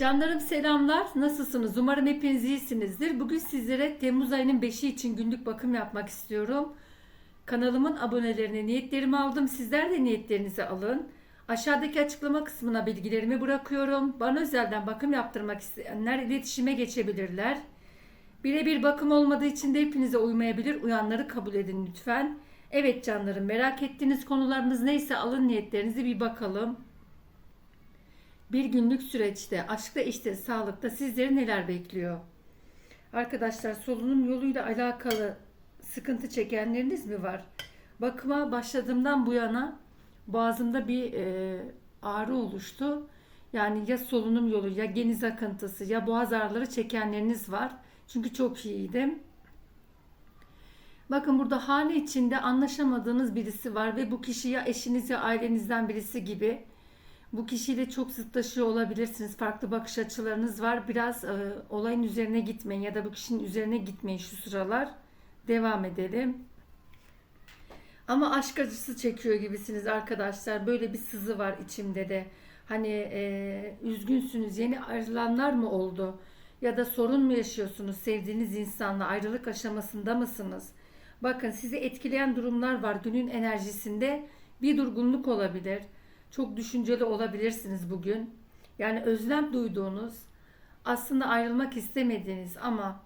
Canlarım selamlar. Nasılsınız? Umarım hepiniz iyisinizdir. Bugün sizlere Temmuz ayının 5'i için günlük bakım yapmak istiyorum. Kanalımın abonelerine niyetlerimi aldım. Sizler de niyetlerinizi alın. Aşağıdaki açıklama kısmına bilgilerimi bırakıyorum. Bana özelden bakım yaptırmak isteyenler iletişime geçebilirler. Birebir bakım olmadığı için de hepinize uymayabilir. Uyanları kabul edin lütfen. Evet canlarım merak ettiğiniz konularınız neyse alın niyetlerinizi bir bakalım. Bir günlük süreçte aşkta işte sağlıkta sizleri neler bekliyor? Arkadaşlar solunum yoluyla alakalı sıkıntı çekenleriniz mi var? Bakıma başladığımdan bu yana boğazımda bir e, ağrı oluştu. Yani ya solunum yolu ya geniz akıntısı ya boğaz ağrıları çekenleriniz var. Çünkü çok iyiydim. Bakın burada hali içinde anlaşamadığınız birisi var ve bu kişi ya eşiniz ya ailenizden birisi gibi. Bu kişiyle çok zıtlaşıyor olabilirsiniz. Farklı bakış açılarınız var. Biraz e, olayın üzerine gitmeyin ya da bu kişinin üzerine gitmeyin şu sıralar. Devam edelim. Ama aşk acısı çekiyor gibisiniz arkadaşlar. Böyle bir sızı var içimde de. Hani e, üzgünsünüz. Yeni ayrılanlar mı oldu? Ya da sorun mu yaşıyorsunuz? Sevdiğiniz insanla ayrılık aşamasında mısınız? Bakın sizi etkileyen durumlar var. Günün enerjisinde bir durgunluk olabilir. Çok düşünceli olabilirsiniz bugün. Yani özlem duyduğunuz, aslında ayrılmak istemediğiniz ama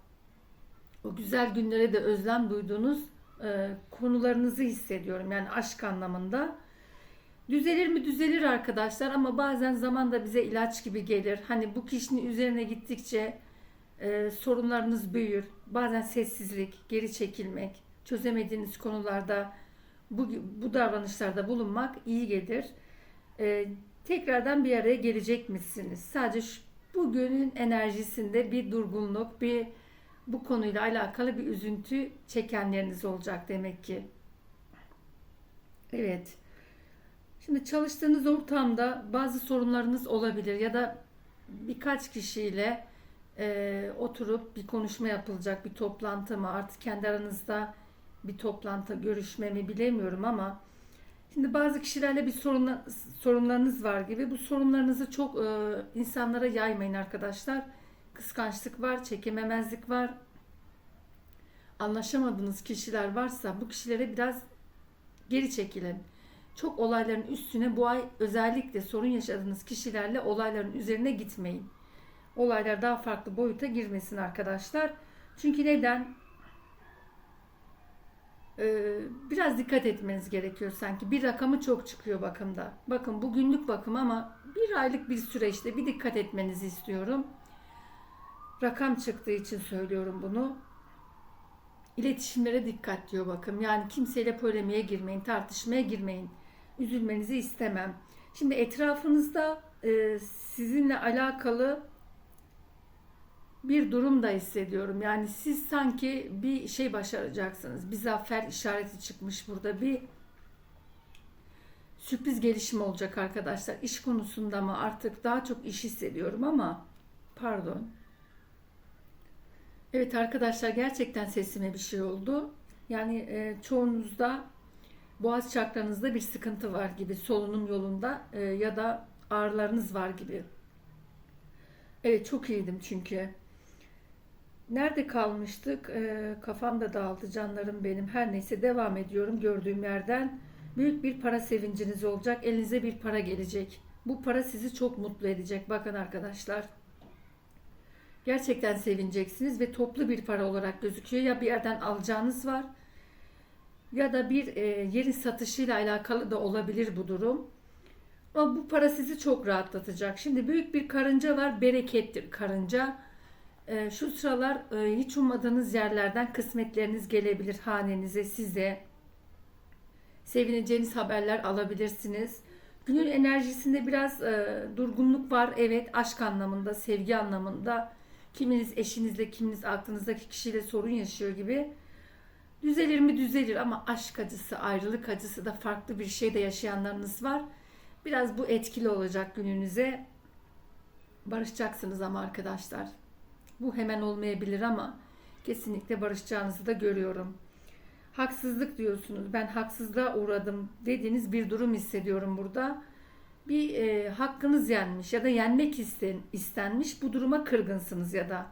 o güzel günlere de özlem duyduğunuz e, konularınızı hissediyorum. Yani aşk anlamında. Düzelir mi düzelir arkadaşlar ama bazen zaman da bize ilaç gibi gelir. Hani bu kişinin üzerine gittikçe e, sorunlarınız büyür. Bazen sessizlik, geri çekilmek, çözemediğiniz konularda bu, bu davranışlarda bulunmak iyi gelir. E, tekrardan bir araya gelecek misiniz? Sadece şu, bugünün enerjisinde bir durgunluk, bir bu konuyla alakalı bir üzüntü çekenleriniz olacak demek ki. Evet. Şimdi çalıştığınız ortamda bazı sorunlarınız olabilir ya da birkaç kişiyle e, oturup bir konuşma yapılacak, bir toplantı mı artık kendi aranızda bir toplantı, görüşme mi bilemiyorum ama şimdi bazı kişilerle bir sorun, sorunlarınız var gibi bu sorunlarınızı çok e, insanlara yaymayın arkadaşlar. Kıskançlık var, çekememezlik var. Anlaşamadığınız kişiler varsa bu kişilere biraz geri çekilin. Çok olayların üstüne bu ay özellikle sorun yaşadığınız kişilerle olayların üzerine gitmeyin. Olaylar daha farklı boyuta girmesin arkadaşlar. Çünkü neden? Ee, biraz dikkat etmeniz gerekiyor sanki. Bir rakamı çok çıkıyor bakımda. Bakın bu günlük bakım ama bir aylık bir süreçte bir dikkat etmenizi istiyorum. Rakam çıktığı için söylüyorum bunu. İletişimlere dikkat diyor bakım. Yani kimseyle polemiğe girmeyin, tartışmaya girmeyin. Üzülmenizi istemem. Şimdi etrafınızda e, sizinle alakalı bir durum da hissediyorum. Yani siz sanki bir şey başaracaksınız. Bir zafer işareti çıkmış burada. Bir sürpriz gelişim olacak arkadaşlar. İş konusunda mı artık daha çok iş hissediyorum ama pardon. Evet arkadaşlar gerçekten sesime bir şey oldu. Yani e, çoğunuzda boğaz çakranızda bir sıkıntı var gibi solunum yolunda e, ya da ağrılarınız var gibi. Evet çok iyiydim çünkü. Nerede kalmıştık? E, kafam da dağıldı canlarım benim. Her neyse devam ediyorum gördüğüm yerden. Büyük bir para sevinciniz olacak. Elinize bir para gelecek. Bu para sizi çok mutlu edecek. Bakın arkadaşlar. Gerçekten sevineceksiniz ve toplu bir para olarak gözüküyor. Ya bir yerden alacağınız var ya da bir e, yerin satışıyla alakalı da olabilir bu durum. Ama bu para sizi çok rahatlatacak. Şimdi büyük bir karınca var, berekettir karınca. E, şu sıralar e, hiç ummadığınız yerlerden kısmetleriniz gelebilir hanenize, size. Sevineceğiniz haberler alabilirsiniz. Günün enerjisinde biraz e, durgunluk var. Evet, aşk anlamında, sevgi anlamında. Kiminiz eşinizle, kiminiz aklınızdaki kişiyle sorun yaşıyor gibi. Düzelir mi düzelir ama aşk acısı, ayrılık acısı da farklı bir şey de yaşayanlarınız var. Biraz bu etkili olacak gününüze. Barışacaksınız ama arkadaşlar. Bu hemen olmayabilir ama kesinlikle barışacağınızı da görüyorum. Haksızlık diyorsunuz. Ben haksızlığa uğradım dediğiniz bir durum hissediyorum burada. bir e, hakkınız yenmiş ya da yenmek isten, istenmiş bu duruma kırgınsınız ya da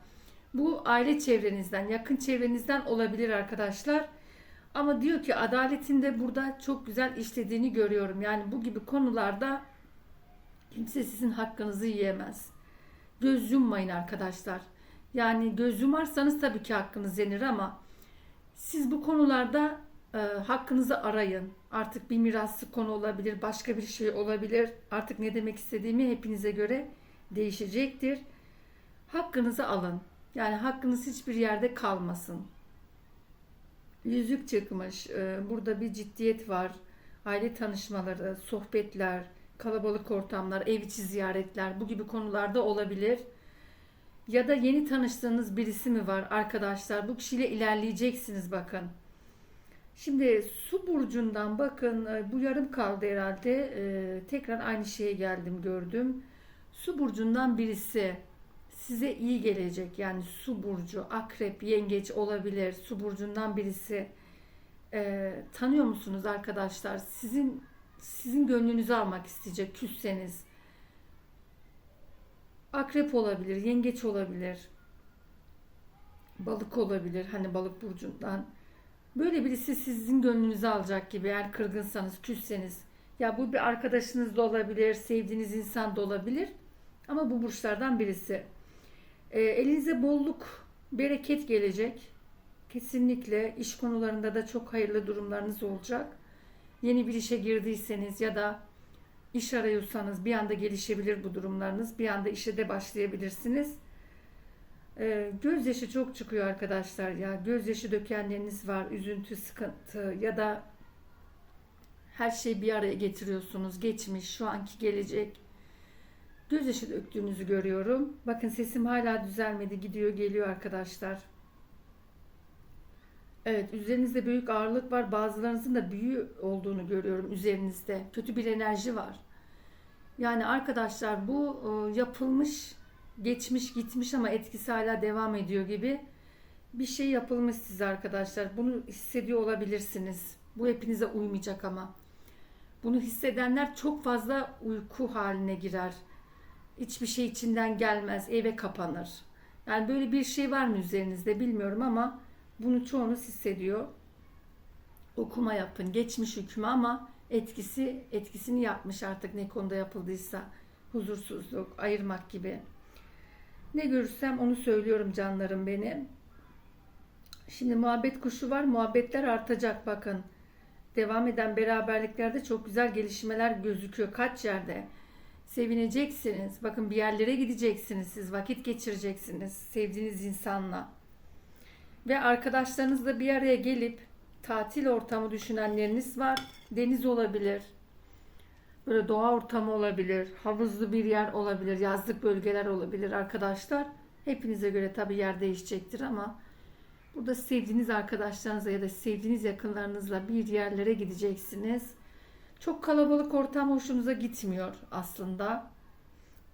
bu aile çevrenizden, yakın çevrenizden olabilir arkadaşlar. Ama diyor ki adaletin de burada çok güzel işlediğini görüyorum. Yani bu gibi konularda kimse sizin hakkınızı yiyemez. Göz yummayın arkadaşlar. Yani göz yumarsanız tabii ki hakkınız yenir ama siz bu konularda e, hakkınızı arayın. Artık bir miraslı konu olabilir, başka bir şey olabilir. Artık ne demek istediğimi hepinize göre değişecektir. Hakkınızı alın. Yani hakkınız hiçbir yerde kalmasın. Yüzük çıkmış. E, burada bir ciddiyet var. Aile tanışmaları, sohbetler, kalabalık ortamlar, ev içi ziyaretler bu gibi konularda olabilir. Ya da yeni tanıştığınız birisi mi var arkadaşlar? Bu kişiyle ilerleyeceksiniz bakın. Şimdi su burcundan bakın e, bu yarım kaldı herhalde. Ee, tekrar aynı şeye geldim gördüm. Su burcundan birisi size iyi gelecek. Yani su burcu, akrep, yengeç olabilir. Su burcundan birisi Ee, tanıyor musunuz arkadaşlar? Sizin sizin gönlünüzü almak isteyecek küsseniz. Akrep olabilir, yengeç olabilir. Balık olabilir. Hani balık burcundan. Böyle birisi sizin gönlünüzü alacak gibi eğer kırgınsanız, küsseniz. Ya bu bir arkadaşınız da olabilir, sevdiğiniz insan da olabilir. Ama bu burçlardan birisi. E, elinize bolluk, bereket gelecek. Kesinlikle iş konularında da çok hayırlı durumlarınız olacak. Yeni bir işe girdiyseniz ya da iş arıyorsanız bir anda gelişebilir bu durumlarınız. Bir anda işe de başlayabilirsiniz. Ee, gözyaşı çok çıkıyor arkadaşlar ya. Gözyaşı dökenleriniz var. Üzüntü, sıkıntı ya da her şeyi bir araya getiriyorsunuz. Geçmiş, şu anki gelecek. Gözyaşı döktüğünüzü görüyorum. Bakın sesim hala düzelmedi. Gidiyor geliyor arkadaşlar. Evet üzerinizde büyük ağırlık var. Bazılarınızın da büyü olduğunu görüyorum üzerinizde. Kötü bir enerji var. Yani arkadaşlar bu e, yapılmış geçmiş gitmiş ama etkisi hala devam ediyor gibi bir şey yapılmış size arkadaşlar. Bunu hissediyor olabilirsiniz. Bu hepinize uymayacak ama. Bunu hissedenler çok fazla uyku haline girer. Hiçbir şey içinden gelmez, eve kapanır. Yani böyle bir şey var mı üzerinizde bilmiyorum ama bunu çoğunuz hissediyor. Okuma yapın, geçmiş hükmü ama etkisi etkisini yapmış artık ne konuda yapıldıysa. Huzursuzluk, ayırmak gibi. Ne görürsem onu söylüyorum canlarım benim. Şimdi muhabbet kuşu var. Muhabbetler artacak bakın. Devam eden beraberliklerde çok güzel gelişmeler gözüküyor. Kaç yerde. Sevineceksiniz. Bakın bir yerlere gideceksiniz siz. Vakit geçireceksiniz. Sevdiğiniz insanla. Ve arkadaşlarınızla bir araya gelip tatil ortamı düşünenleriniz var. Deniz olabilir. Böyle doğa ortamı olabilir, havuzlu bir yer olabilir, yazlık bölgeler olabilir arkadaşlar. Hepinize göre tabii yer değişecektir ama burada sevdiğiniz arkadaşlarınızla ya da sevdiğiniz yakınlarınızla bir yerlere gideceksiniz. Çok kalabalık ortam hoşunuza gitmiyor aslında.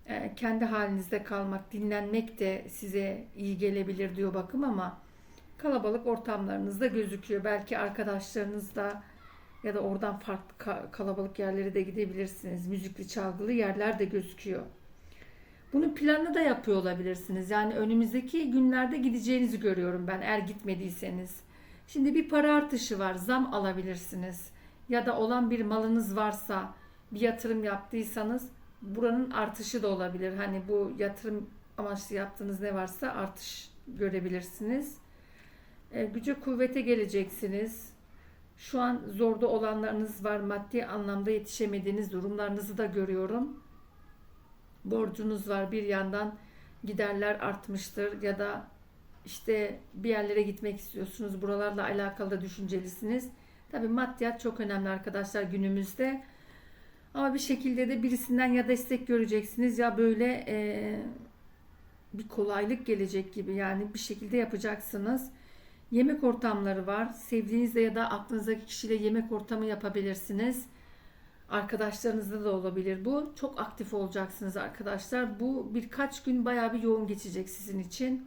Ee, kendi halinizde kalmak, dinlenmek de size iyi gelebilir diyor bakım ama kalabalık ortamlarınızda gözüküyor. Belki arkadaşlarınızla ya da oradan farklı kalabalık yerlere de gidebilirsiniz. Müzikli çalgılı yerler de gözüküyor. Bunun planını da yapıyor olabilirsiniz. Yani önümüzdeki günlerde gideceğinizi görüyorum ben eğer gitmediyseniz. Şimdi bir para artışı var. Zam alabilirsiniz. Ya da olan bir malınız varsa bir yatırım yaptıysanız buranın artışı da olabilir. Hani bu yatırım amaçlı yaptığınız ne varsa artış görebilirsiniz. E, güce kuvvete geleceksiniz şu an zorda olanlarınız var. Maddi anlamda yetişemediğiniz durumlarınızı da görüyorum. Borcunuz var bir yandan giderler artmıştır ya da işte bir yerlere gitmek istiyorsunuz. Buralarla alakalı da düşüncelisiniz. Tabii maddiyat çok önemli arkadaşlar günümüzde. Ama bir şekilde de birisinden ya destek göreceksiniz ya böyle e, bir kolaylık gelecek gibi yani bir şekilde yapacaksınız. Yemek ortamları var. Sevdiğinizle ya da aklınızdaki kişiyle yemek ortamı yapabilirsiniz. Arkadaşlarınızda da olabilir bu. Çok aktif olacaksınız arkadaşlar. Bu birkaç gün bayağı bir yoğun geçecek sizin için.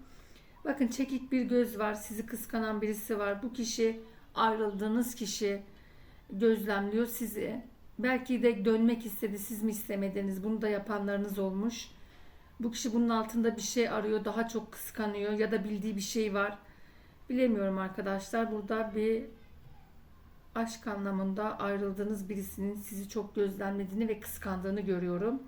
Bakın çekik bir göz var. Sizi kıskanan birisi var. Bu kişi ayrıldığınız kişi gözlemliyor sizi Belki de dönmek istedi, siz mi istemediniz? Bunu da yapanlarınız olmuş. Bu kişi bunun altında bir şey arıyor, daha çok kıskanıyor ya da bildiği bir şey var. Bilemiyorum arkadaşlar. Burada bir aşk anlamında ayrıldığınız birisinin sizi çok gözlemlediğini ve kıskandığını görüyorum.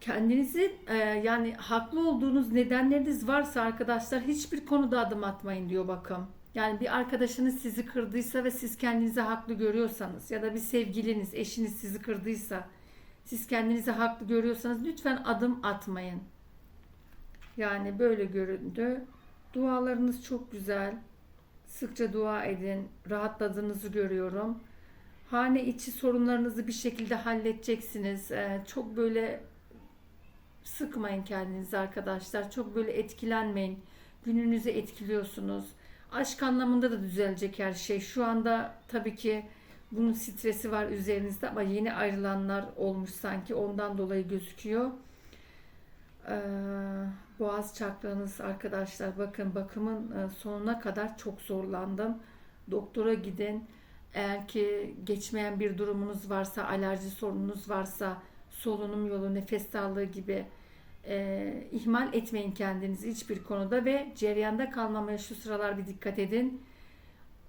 Kendinizi e, yani haklı olduğunuz nedenleriniz varsa arkadaşlar hiçbir konuda adım atmayın diyor bakın. Yani bir arkadaşınız sizi kırdıysa ve siz kendinizi haklı görüyorsanız ya da bir sevgiliniz, eşiniz sizi kırdıysa siz kendinizi haklı görüyorsanız lütfen adım atmayın. Yani böyle göründü. Dualarınız çok güzel. Sıkça dua edin. Rahatladığınızı görüyorum. Hane içi sorunlarınızı bir şekilde halledeceksiniz. Ee, çok böyle sıkmayın kendinizi arkadaşlar. Çok böyle etkilenmeyin. Gününüzü etkiliyorsunuz. Aşk anlamında da düzelecek her şey. Şu anda tabii ki bunun stresi var üzerinizde ama yeni ayrılanlar olmuş sanki ondan dolayı gözüküyor. Ee, boğaz çakranız arkadaşlar bakın bakımın e, sonuna kadar çok zorlandım. Doktora gidin. Eğer ki geçmeyen bir durumunuz varsa, alerji sorununuz varsa, solunum yolu, nefes darlığı gibi e, ihmal etmeyin kendinizi hiçbir konuda ve ceryanda kalmamaya şu sıralar bir dikkat edin.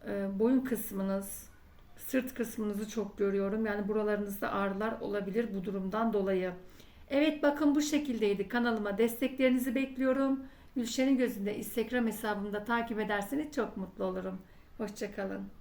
E, boyun kısmınız, sırt kısmınızı çok görüyorum. Yani buralarınızda ağrılar olabilir bu durumdan dolayı. Evet bakın bu şekildeydi. Kanalıma desteklerinizi bekliyorum. Gülşen'in gözünde Instagram hesabımda takip ederseniz çok mutlu olurum. Hoşçakalın.